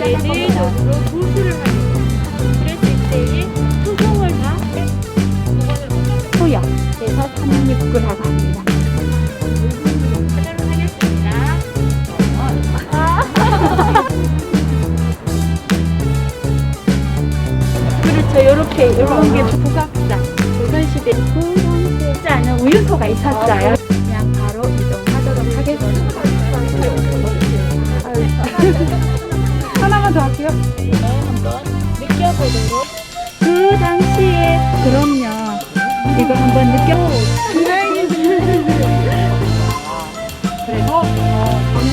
백성들이 도수를 그랬을 소송을 다 그래서 합니다. 하겠습니다. 그렇죠. 이렇게 이런 게 부각자 조선시대 부각되지 않은 우유소가 있었어요. 하나만 더 할게요. 한번 느껴보도록. 그 당시에 그럼요. 이거 한번 느껴. 그래서 어, 저는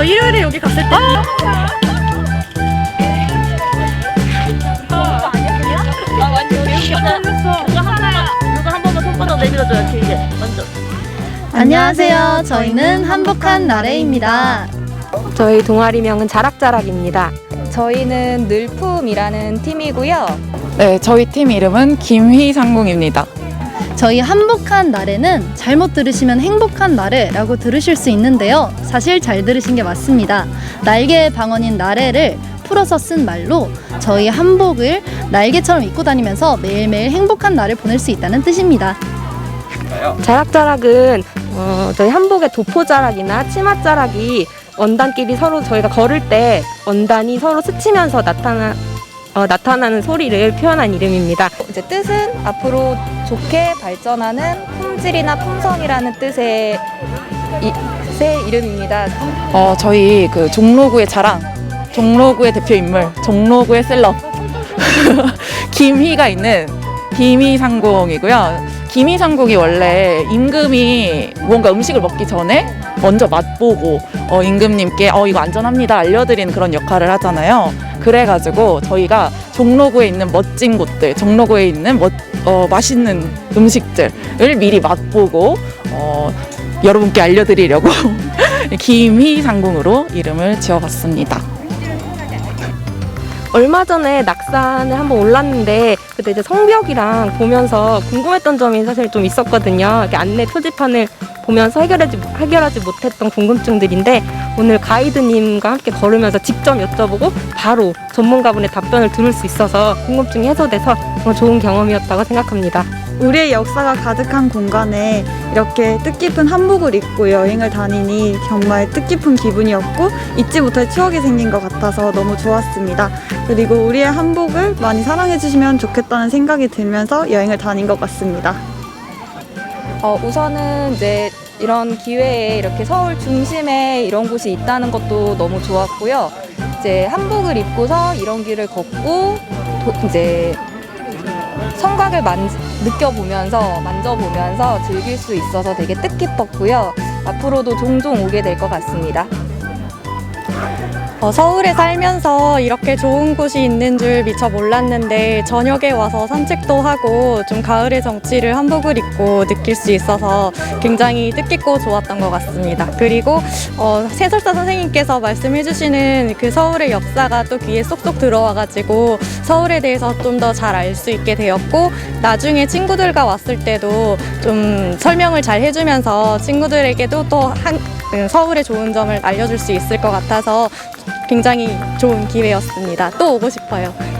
저 일요일에 여기 갔을 때. 안녕하세요. 저희는 한복한 나래입니다. 저희 동아리명은 자락자락입니다. 저희는 늘품이라는 팀이고요. 네, 저희 팀 이름은 김희상궁입니다. 저희 한복한 나래는 잘못 들으시면 행복한 나래라고 들으실 수 있는데요. 사실 잘 들으신 게 맞습니다. 날개의 방언인 나래를 풀어서 쓴 말로 저희 한복을 날개처럼 입고 다니면서 매일매일 행복한 날을 보낼 수 있다는 뜻입니다. 자락자락은 어, 저희 한복의 도포자락이나 치맛자락이 원단끼리 서로 저희가 걸을 때 원단이 서로 스치면서 나타나 어, 나타나는 소리를 표현한 이름입니다. 이제 뜻은 앞으로 좋게 발전하는 품질이나 품성이라는 뜻의 이, 뜻의 이름입니다. 어, 저희 그 종로구의 자랑, 종로구의 대표 인물, 종로구의 셀럽 김희가 있는 김희상궁이고요. 김희상궁이 원래 임금이 뭔가 음식을 먹기 전에 먼저 맛보고 어, 임금님께 어, 이거 안전합니다 알려드리는 그런 역할을 하잖아요. 그래가지고 저희가 종로구에 있는 멋진 곳들, 종로구에 있는 멋, 어, 맛있는 음식들을 미리 맛보고 어, 여러분께 알려드리려고 김희 상궁으로 이름을 지어봤습니다. 얼마 전에 낙산을 한번 올랐는데 그때 이제 성벽이랑 보면서 궁금했던 점이 사실 좀 있었거든요. 이렇게 안내 표지판을 보면서 해결하지 해결하지 못했던 궁금증들인데 오늘 가이드님과 함께 걸으면서 직접 여쭤보고 바로 전문가분의 답변을 들을 수 있어서 궁금증이 해소돼서 정말 좋은 경험이었다고 생각합니다. 우리의 역사가 가득한 공간에 이렇게 뜻깊은 한복을 입고 여행을 다니니 정말 뜻깊은 기분이었고 잊지 못할 추억이 생긴 것 같아서 너무 좋았습니다. 그리고 우리의 한복을 많이 사랑해 주시면 좋겠다는 생각이 들면서 여행을 다닌 것 같습니다. 어, 우선은 이제 이런 기회에 이렇게 서울 중심에 이런 곳이 있다는 것도 너무 좋았고요. 이제 한복을 입고서 이런 길을 걷고 도- 이제 성곽을 만, 느껴보면서 만져보면서 즐길 수 있어서 되게 뜻깊었고요. 앞으로도 종종 오게 될 것 같습니다. 어, 서울에 살면서 이렇게 좋은 곳이 있는 줄 미처 몰랐는데 저녁에 와서 산책도 하고 좀 가을의 정취를 한복을 입고 느낄 수 있어서 굉장히 뜻깊고 좋았던 것 같습니다. 그리고 어, 해설사 선생님께서 말씀해 주시는 그 서울의 역사가 또 귀에 쏙쏙 들어와가지고 서울에 대해서 좀 더 잘 알 수 있게 되었고 나중에 친구들과 왔을 때도 좀 설명을 잘 해주면서 친구들에게도 또 한, 음, 서울의 좋은 점을 알려줄 수 있을 것 같아서 굉장히 좋은 기회였습니다. 또 오고 싶어요.